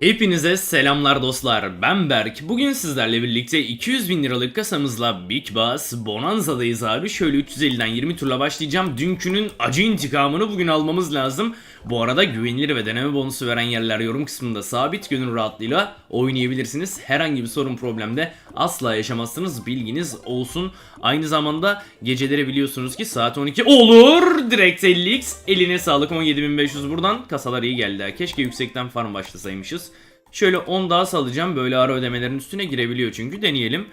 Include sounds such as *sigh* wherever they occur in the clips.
Hepinize selamlar dostlar. Ben Berk. Bugün sizlerle birlikte 200 bin liralık kasamızla Big Boss Bonanza'dayız abi. Şöyle 350'den 20 turla başlayacağım. Dünkünün acı intikamını bugün almamız lazım. Bu arada güvenilir ve deneme bonusu veren yerler yorum kısmında sabit gönül rahatlığıyla oynayabilirsiniz. Herhangi bir sorun problemde asla yaşamazsınız. Bilginiz olsun. Aynı zamanda geceleri biliyorsunuz ki saat 12 olur. Direkt 50x. Eline sağlık 17.500 buradan. Kasalar iyi geldi. Keşke yüksekten farm başlasaymışız. Şöyle 10 daha salacağım. Böyle ara ödemelerin üstüne girebiliyor çünkü. Deneyelim.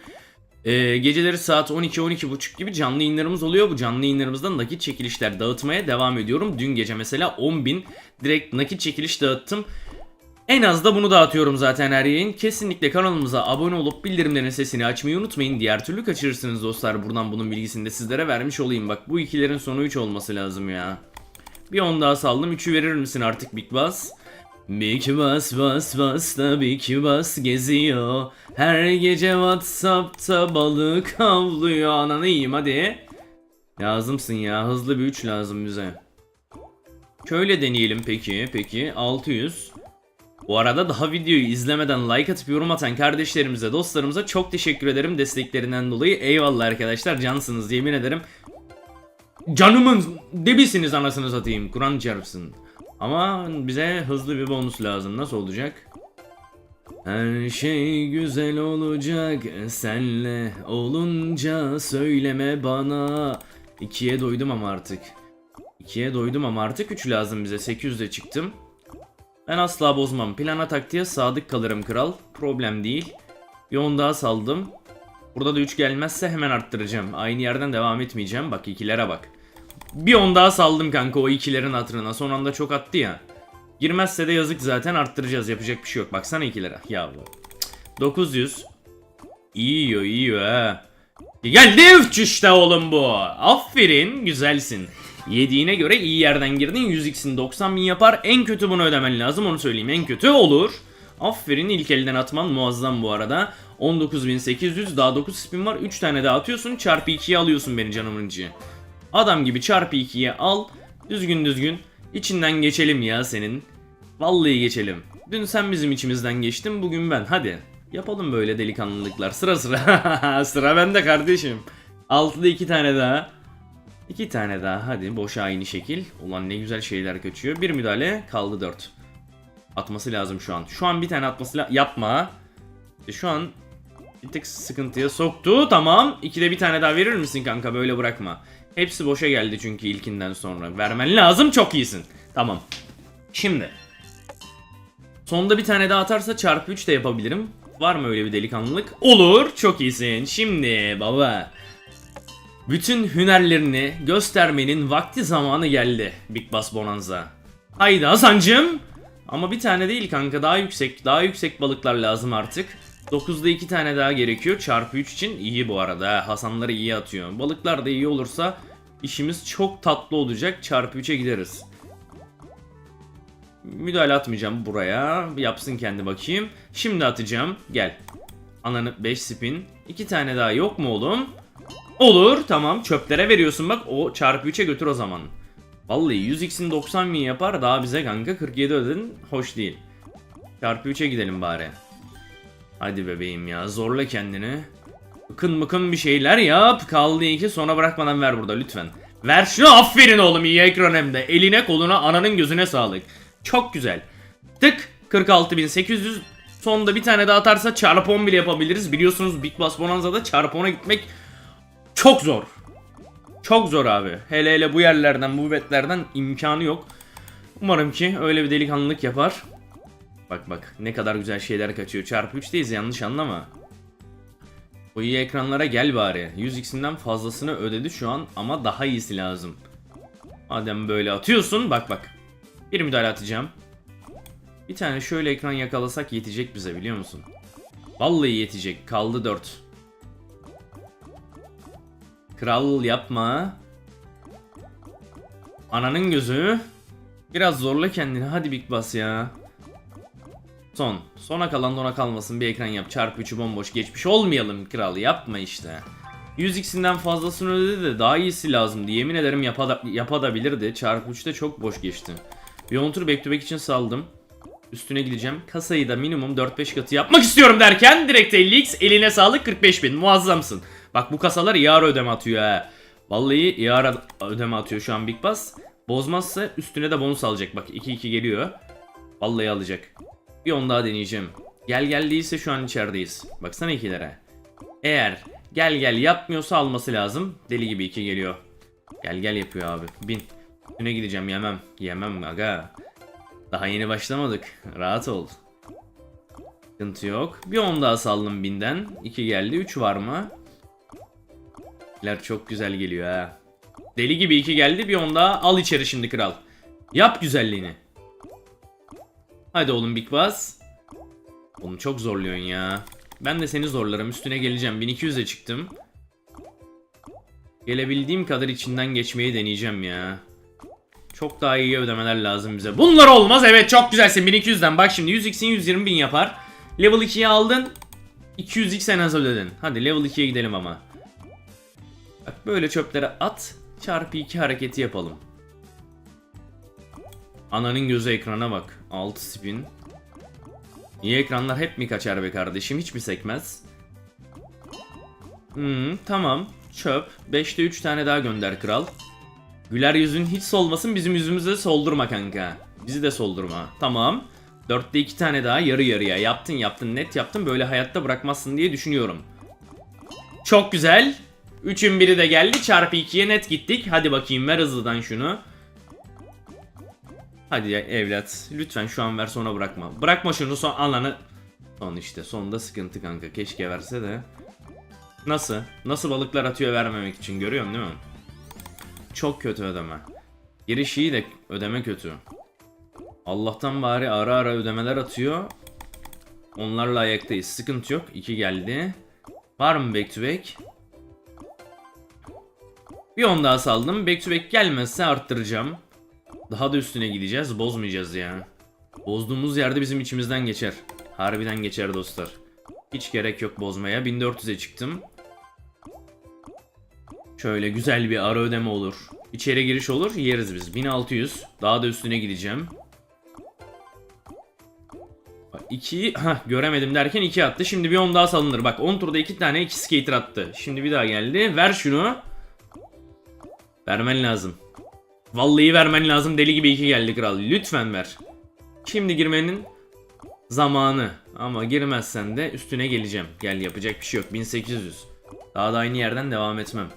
Ee, geceleri saat 12-12.30 gibi canlı yayınlarımız oluyor. Bu canlı yayınlarımızdan nakit çekilişler dağıtmaya devam ediyorum. Dün gece mesela 10.000 direkt nakit çekiliş dağıttım. En az da bunu dağıtıyorum zaten her yayın. Kesinlikle kanalımıza abone olup bildirimlerin sesini açmayı unutmayın. Diğer türlü kaçırırsınız dostlar. Buradan bunun bilgisini de sizlere vermiş olayım. Bak bu ikilerin sonu 3 olması lazım ya. Bir 10 daha saldım. 3'ü verir misin artık Big Boss? Big Boss Boss Boss da Big Boss geziyor. Her gece Whatsapp'ta balık avlıyor. Ananı yiyeyim hadi. Lazımsın ya. Hızlı bir 3 lazım bize. Şöyle deneyelim peki. Peki 600. Bu arada daha videoyu izlemeden like atıp yorum atan kardeşlerimize, dostlarımıza çok teşekkür ederim desteklerinden dolayı. Eyvallah arkadaşlar cansınız yemin ederim. Canımın debisiniz anasını satayım. Kur'an çarpsın. Ama bize hızlı bir bonus lazım. Nasıl olacak? Her şey güzel olacak senle olunca söyleme bana. İkiye doydum ama artık. İkiye doydum ama artık 3 lazım bize. 800'de çıktım. Ben asla bozmam. Plana taktiğe sadık kalırım kral. Problem değil. Bir 10 daha saldım. Burada da 3 gelmezse hemen arttıracağım. Aynı yerden devam etmeyeceğim. Bak ikilere bak. Bir 10 daha saldım kanka o ikilerin hatırına. Son anda çok attı ya. Girmezse de yazık zaten arttıracağız. Yapacak bir şey yok. Baksana ikilere. Ya bu. 900. İyi yiyor iyi yiyor ha. Geldi üç işte oğlum bu. Aferin güzelsin. Yediğine göre iyi yerden girdin. 100x'in 90 bin yapar. En kötü bunu ödemen lazım onu söyleyeyim. En kötü olur. Aferin ilk elden atman muazzam bu arada. 19.800 daha 9 spin var. 3 tane daha atıyorsun. Çarpı 2'yi alıyorsun beni canımın içi. Adam gibi çarpı 2'yi al. Düzgün düzgün. İçinden geçelim ya senin. Vallahi geçelim. Dün sen bizim içimizden geçtin. Bugün ben. Hadi. Yapalım böyle delikanlılıklar. Sıra sıra. *laughs* sıra bende kardeşim. 6'da 2 tane daha. İki tane daha hadi boşa aynı şekil. Ulan ne güzel şeyler kaçıyor. Bir müdahale kaldı 4. Atması lazım şu an. Şu an bir tane atması lazım. Yapma. Şu an bir tık sıkıntıya soktu. Tamam. İkide bir tane daha verir misin kanka? Böyle bırakma. Hepsi boşa geldi çünkü ilkinden sonra. Vermen lazım. Çok iyisin. Tamam. Şimdi. Sonda bir tane daha atarsa çarpı 3 de yapabilirim. Var mı öyle bir delikanlılık? Olur. Çok iyisin. Şimdi baba. Bütün hünerlerini göstermenin vakti zamanı geldi Big Boss Bonanza. Haydi Hasan'cım. Ama bir tane değil kanka daha yüksek daha yüksek balıklar lazım artık. 9'da 2 tane daha gerekiyor. Çarpı 3 için iyi bu arada. Hasanları iyi atıyor. Balıklar da iyi olursa işimiz çok tatlı olacak. Çarpı 3'e gideriz. Müdahale atmayacağım buraya. Yapsın kendi bakayım. Şimdi atacağım. Gel. Ananı 5 spin. 2 tane daha yok mu oğlum? Olur tamam çöplere veriyorsun bak o çarpı 3'e götür o zaman. Vallahi 100x'in 90 bin yapar daha bize kanka 47 ödedin hoş değil. Çarpı 3'e gidelim bari. Hadi bebeğim ya zorla kendini. Mıkın mıkın bir şeyler yap. Kaldı iki sonra bırakmadan ver burada lütfen. Ver şunu aferin oğlum iyi ekran hem de. Eline koluna ananın gözüne sağlık. Çok güzel. Tık 46.800 sonunda bir tane daha atarsa çarpı 10 bile yapabiliriz. Biliyorsunuz Big Boss Bonanza'da çarpı 10'a gitmek çok zor. Çok zor abi. Hele hele bu yerlerden, bu betlerden imkanı yok. Umarım ki öyle bir delikanlılık yapar. Bak bak ne kadar güzel şeyler kaçıyor. Çarpı 3'teyiz yanlış anlama. Bu iyi ekranlara gel bari. 100x'inden fazlasını ödedi şu an ama daha iyisi lazım. Madem böyle atıyorsun bak bak. Bir müdahale atacağım. Bir tane şöyle ekran yakalasak yetecek bize biliyor musun? Vallahi yetecek. Kaldı 4. Kral yapma. Ananın gözü. Biraz zorla kendini. Hadi Big Boss ya. Son. Sona kalan dona kalmasın. Bir ekran yap. Çarpı 3'ü bomboş geçmiş olmayalım kral. Yapma işte. 100x'inden fazlasını ödedi de daha iyisi lazımdı. Yemin ederim yapada, yapabilirdi. Çarpı 3'te çok boş geçti. Bir 10 tur back to back için saldım. Üstüne gideceğim. Kasayı da minimum 4-5 katı yapmak istiyorum derken direkt 50x eline sağlık 45 bin. Muazzamsın. Bak bu kasalar iyi ara ödeme atıyor ha. Vallahi iyi ara ödeme atıyor şu an Big Boss. Bozmazsa üstüne de bonus alacak. Bak 2-2 geliyor. Vallahi alacak. Bir on daha deneyeceğim. Gel gel değilse şu an içerideyiz. Baksana ikilere. Eğer gel gel yapmıyorsa alması lazım. Deli gibi iki geliyor. Gel gel yapıyor abi. Bin. Üstüne gideceğim yemem. Yemem aga. Daha yeni başlamadık. Rahat ol. Sıkıntı yok. Bir on daha saldım binden. 2 geldi. 3 var mı? İler çok güzel geliyor ha. Deli gibi 2 geldi. Bir on daha. Al içeri şimdi kral. Yap güzelliğini. Hadi oğlum Big Boss. Oğlum çok zorluyorsun ya. Ben de seni zorlarım. Üstüne geleceğim. 1200'e çıktım. Gelebildiğim kadar içinden geçmeyi deneyeceğim ya. Çok daha iyi ödemeler lazım bize. Bunlar olmaz. Evet çok güzelsin. 1200'den bak şimdi 100x'in 120 bin yapar. Level 2'yi aldın. 200x en az ödedin. Hadi level 2'ye gidelim ama. Bak böyle çöplere at. Çarpı 2 hareketi yapalım. Ananın gözü ekrana bak. 6 spin. İyi ekranlar hep mi kaçar be kardeşim? Hiç mi sekmez? Hmm, tamam. Çöp. 5'te 3 tane daha gönder kral. Güler yüzün hiç solmasın bizim yüzümüzü de soldurma kanka. Bizi de soldurma. Tamam. 4'te 2 tane daha yarı yarıya. Yaptın yaptın net yaptın böyle hayatta bırakmazsın diye düşünüyorum. Çok güzel. 3'ün biri de geldi. Çarpı 2'ye net gittik. Hadi bakayım ver hızlıdan şunu. Hadi ya evlat. Lütfen şu an ver sonra bırakma. Bırakma şunu son alanı. Son işte. Sonunda sıkıntı kanka. Keşke verse de. Nasıl? Nasıl balıklar atıyor vermemek için görüyorsun değil mi? Çok kötü ödeme. Giriş iyi de ödeme kötü. Allah'tan bari ara ara ödemeler atıyor. Onlarla ayaktayız. Sıkıntı yok. 2 geldi. Var mı back to back? Bir on daha saldım. Back to back gelmezse arttıracağım. Daha da üstüne gideceğiz. Bozmayacağız ya. Bozduğumuz yerde bizim içimizden geçer. Harbiden geçer dostlar. Hiç gerek yok bozmaya. 1400'e çıktım. Şöyle güzel bir ara ödeme olur. İçeri giriş olur. Yeriz biz. 1600. Daha da üstüne gideceğim. 2 ha göremedim derken 2 attı. Şimdi bir 10 daha salınır. Bak 10 turda 2 tane 2 skater attı. Şimdi bir daha geldi. Ver şunu. Vermen lazım. Vallahi vermen lazım. Deli gibi 2 geldi kral. Lütfen ver. Şimdi girmenin zamanı. Ama girmezsen de üstüne geleceğim. Gel yapacak bir şey yok. 1800. Daha da aynı yerden devam etmem.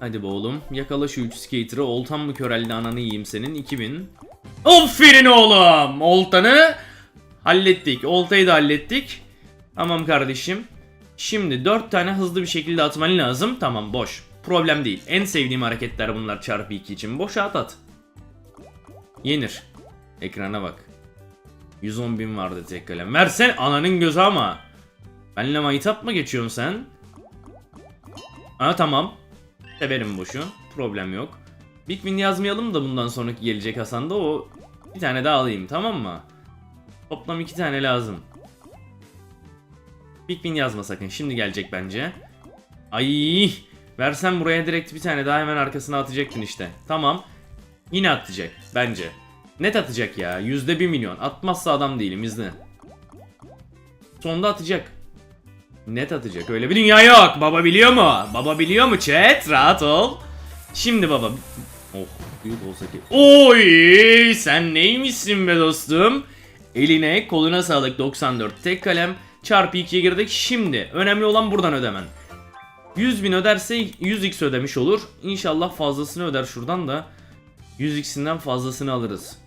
Hadi be oğlum. Yakala şu 3 skater'ı. Oltan mı köreldi ananı yiyeyim senin. 2000. Aferin oğlum. Oltanı hallettik. Oltayı da hallettik. Tamam kardeşim. Şimdi 4 tane hızlı bir şekilde atman lazım. Tamam boş. Problem değil. En sevdiğim hareketler bunlar çarpı 2 için. Boşa at at. Yenir. Ekrana bak. 110 bin vardı tek kalem. Versen ananın gözü ama. Benle maytap mı geçiyorsun sen? Ha tamam. Severim boşu. Problem yok. Big Win yazmayalım da bundan sonraki gelecek Hasan'da o bir tane daha alayım tamam mı? Toplam iki tane lazım. Big Win yazma sakın. Şimdi gelecek bence. Ay, versen buraya direkt bir tane daha hemen arkasına atacaktın işte. Tamam. Yine atacak bence. Net atacak ya. Yüzde bir milyon. Atmazsa adam değilim izle. Sonunda atacak. Net atacak. Öyle bir dünya yok. Baba biliyor mu? Baba biliyor mu chat? Rahat ol. Şimdi baba. Oh büyük olsa ki. Oy sen neymişsin be dostum? Eline koluna sağlık 94 tek kalem çarpı 2'ye girdik. Şimdi önemli olan buradan ödemen. 100 bin öderse 100x ödemiş olur. İnşallah fazlasını öder şuradan da 100x'inden fazlasını alırız.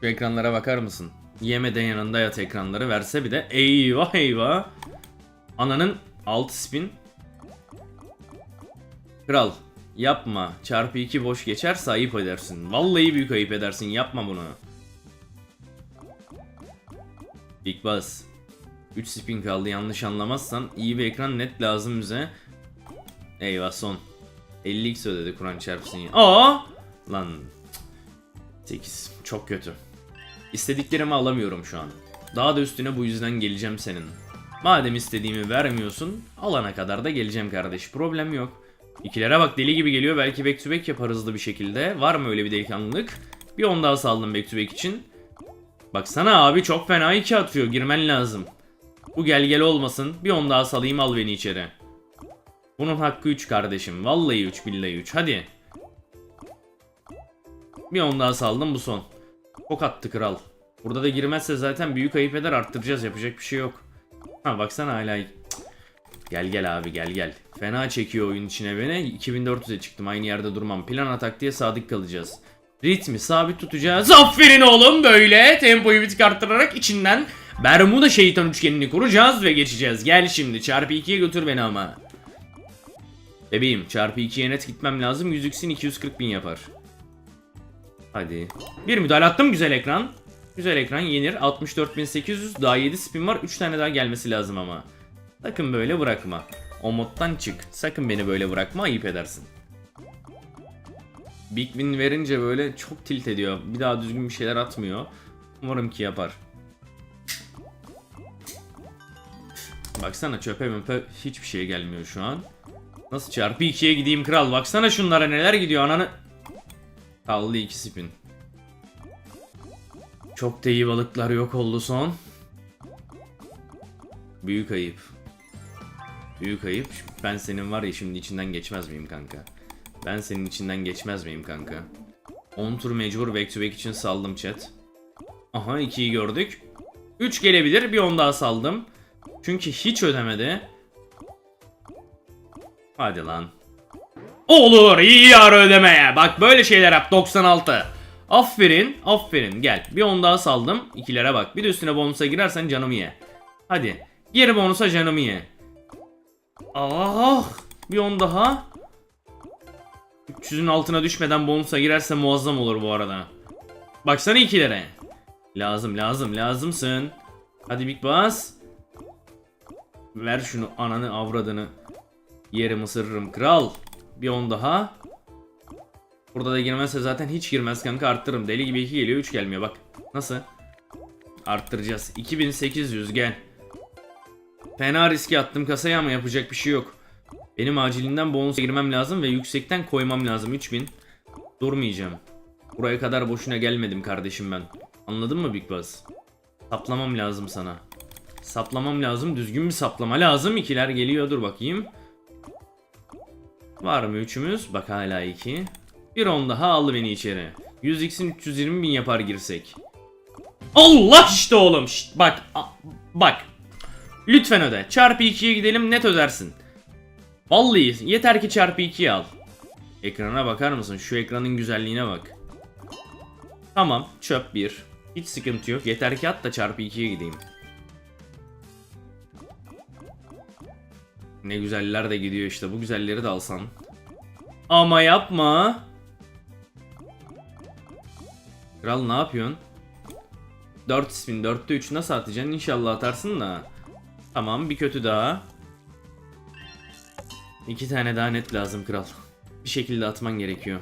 Şu ekranlara bakar mısın? Yemeden yanında yat ekranları verse bir de eyvah eyvah. Ananın 6 spin. Kral yapma. Çarpı 2 boş geçerse ayıp edersin. Vallahi büyük ayıp edersin. Yapma bunu. Big Boss. 3 spin kaldı yanlış anlamazsan. iyi bir ekran net lazım bize. Eyvah son. 50x ödedi Kur'an çarpsın ya. Aa! Lan. 8. Çok kötü. İstediklerimi alamıyorum şu an. Daha da üstüne bu yüzden geleceğim senin. Madem istediğimi vermiyorsun, alana kadar da geleceğim kardeş. Problem yok. İkilere bak deli gibi geliyor. Belki back to back yapar hızlı bir şekilde. Var mı öyle bir delikanlılık? Bir 10 daha saldım back to back için. Baksana abi çok fena 2 atıyor. Girmen lazım. Bu gel gel olmasın. Bir 10 daha salayım al beni içeri. Bunun hakkı 3 kardeşim. Vallahi 3 billahi 3. Hadi. Bir 10 daha saldım bu son. Çok attı kral. Burada da girmezse zaten büyük ayıp eder arttıracağız yapacak bir şey yok. Ha baksana hala. Gel gel abi gel gel. Fena çekiyor oyun içine beni. 2400'e çıktım aynı yerde durmam. Plan atak diye sadık kalacağız. Ritmi sabit tutacağız. Aferin oğlum böyle. Tempoyu bir tık arttırarak içinden Bermuda şeytan üçgenini kuracağız ve geçeceğiz. Gel şimdi çarpı 2'ye götür beni ama. Bebeğim çarpı 2'ye net gitmem lazım. 100 x'in 240 bin yapar. Hadi. Bir müdahale attım güzel ekran. Güzel ekran yenir. 64.800 daha 7 spin var. 3 tane daha gelmesi lazım ama. Sakın böyle bırakma. O moddan çık. Sakın beni böyle bırakma ayıp edersin. Big win verince böyle çok tilt ediyor. Bir daha düzgün bir şeyler atmıyor. Umarım ki yapar. Baksana çöpe möpe hiçbir şey gelmiyor şu an. Nasıl çarpı 2'ye gideyim kral. Baksana şunlara neler gidiyor ananı. Kaldı 2 spin. Çok da iyi balıklar yok oldu son. Büyük ayıp. Büyük ayıp. Ben senin var ya şimdi içinden geçmez miyim kanka? Ben senin içinden geçmez miyim kanka? 10 tur mecbur back to back için saldım chat. Aha 2'yi gördük. 3 gelebilir bir 10 daha saldım. Çünkü hiç ödemedi. Hadi lan. Olur iyi yar ödemeye. Bak böyle şeyler yap 96. Aferin aferin gel. Bir 10 daha saldım. İkilere bak. Bir de üstüne bonusa girersen canımı ye. Hadi. Geri bonusa canımı ye. Ah bir 10 daha. 300'ün altına düşmeden bonusa girerse muazzam olur bu arada. Baksana ikilere. Lazım lazım lazımsın. Hadi Big Boss. Ver şunu ananı avradını. Yerim ısırırım kral. Bir 10 daha. Burada da girmezse zaten hiç girmez kanka arttırırım. Deli gibi 2 geliyor 3 gelmiyor bak. Nasıl? Arttıracağız. 2800 gel. Fena riske attım kasaya ama yapacak bir şey yok. Benim acilinden bonusa girmem lazım ve yüksekten koymam lazım 3000. Durmayacağım. Buraya kadar boşuna gelmedim kardeşim ben. Anladın mı Big Boss? Saplamam lazım sana. Saplamam lazım. Düzgün bir saplama lazım. İkiler geliyor. Dur bakayım. Var mı üçümüz? Bak hala iki. Bir on daha al beni içeri. 100x'in 320 bin yapar girsek. Allah işte oğlum. Şşt, bak. bak. Lütfen öde. Çarpı 2'ye gidelim net ödersin. Vallahi yeter ki çarpı 2'ye al. Ekrana bakar mısın? Şu ekranın güzelliğine bak. Tamam çöp 1. Hiç sıkıntı yok. Yeter ki at da çarpı 2'ye gideyim. Ne güzeller de gidiyor işte. Bu güzelleri de alsan. Ama yapma. Kral ne yapıyorsun? 4 spin 4'te 3 nasıl atacaksın? İnşallah atarsın da. Tamam bir kötü daha. İki tane daha net lazım kral. Bir şekilde atman gerekiyor.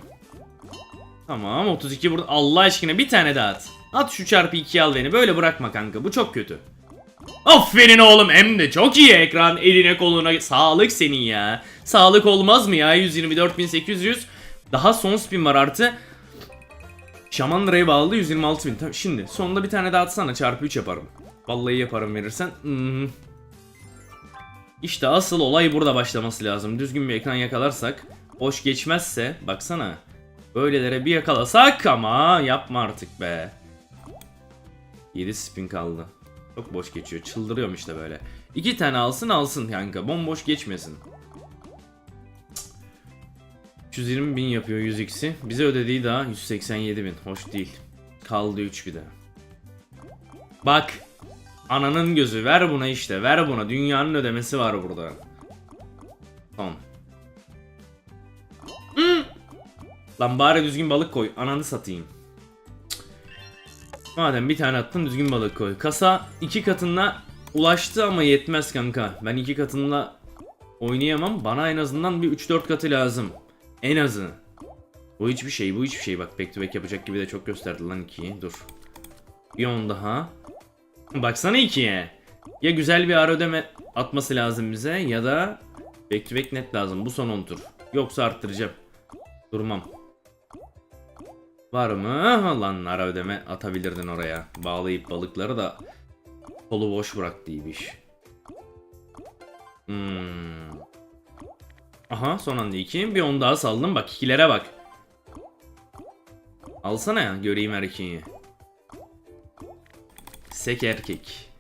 Tamam 32 burada. Allah aşkına bir tane daha at. At şu çarpı 2'yi al beni. Böyle bırakma kanka. Bu çok kötü. Aferin oğlum hem de çok iyi ekran eline koluna sağlık senin ya. Sağlık olmaz mı ya 124.800 daha son spin var artı. Şaman lirayı bağladı 126.000 Tamam, Şimdi sonunda bir tane daha atsana çarpı 3 yaparım. Vallahi yaparım verirsen. Hmm. İşte asıl olay burada başlaması lazım. Düzgün bir ekran yakalarsak. Boş geçmezse baksana. Böylelere bir yakalasak ama yapma artık be. 7 spin kaldı. Çok boş geçiyor. Çıldırıyorum işte böyle. İki tane alsın alsın kanka. Bomboş geçmesin. Cık. 120 bin yapıyor 100x'i. Bize ödediği daha 187 bin. Hoş değil. Kaldı 3 bir de. Bak. Ananın gözü. Ver buna işte. Ver buna. Dünyanın ödemesi var burada. Tamam. Hmm. Lan bari düzgün balık koy. Ananı satayım. Madem bir tane attın düzgün balık koy. Kasa iki katına ulaştı ama yetmez kanka. Ben iki katınla oynayamam. Bana en azından bir 3-4 katı lazım. En azı. Bu hiçbir şey, bu hiçbir şey. Bak back to back yapacak gibi de çok gösterdi lan 2'yi. Dur. Bir 10 daha. Baksana 2'ye. Ya güzel bir ara ödeme atması lazım bize ya da back to back net lazım. Bu son 10 tur. Yoksa arttıracağım. Durmam. Var mı? Lan ara ödeme atabilirdin oraya. Bağlayıp balıkları da kolu boş bıraktıymış. Hmm. Aha son anda iki. Bir on daha saldım. Bak ikilere bak. Alsana ya göreyim erkeği. Sek erkek.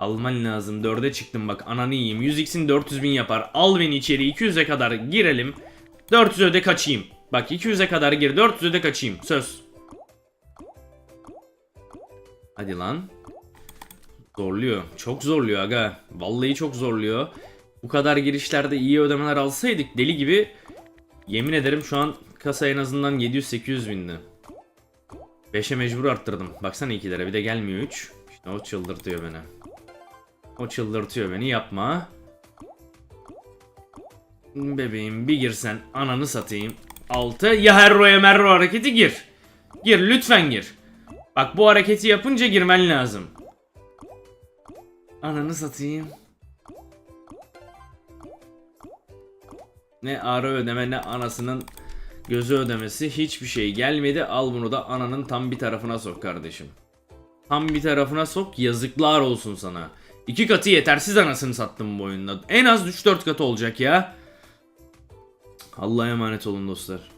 Alman lazım. Dörde çıktım bak ananı yiyeyim. 100x'in 400 bin yapar. Al beni içeri 200'e kadar girelim. 400 öde kaçayım. Bak 200'e kadar gir 400 öde kaçayım. Söz. Hadi lan. Zorluyor. Çok zorluyor aga. Vallahi çok zorluyor. Bu kadar girişlerde iyi ödemeler alsaydık deli gibi yemin ederim şu an kasa en azından 700-800 bindi. 5'e mecbur arttırdım. Baksana ikilere bir de gelmiyor 3. İşte o çıldırtıyor beni. O çıldırtıyor beni yapma. Bebeğim bir girsen ananı satayım. 6 ya herroya merro hareketi gir. Gir lütfen gir. Bak bu hareketi yapınca girmen lazım. Ananı satayım. Ne ara ödeme ne anasının gözü ödemesi hiçbir şey gelmedi. Al bunu da ananın tam bir tarafına sok kardeşim. Tam bir tarafına sok yazıklar olsun sana. İki katı yetersiz anasını sattım bu oyunda. En az 3-4 katı olacak ya. Allah'a emanet olun dostlar.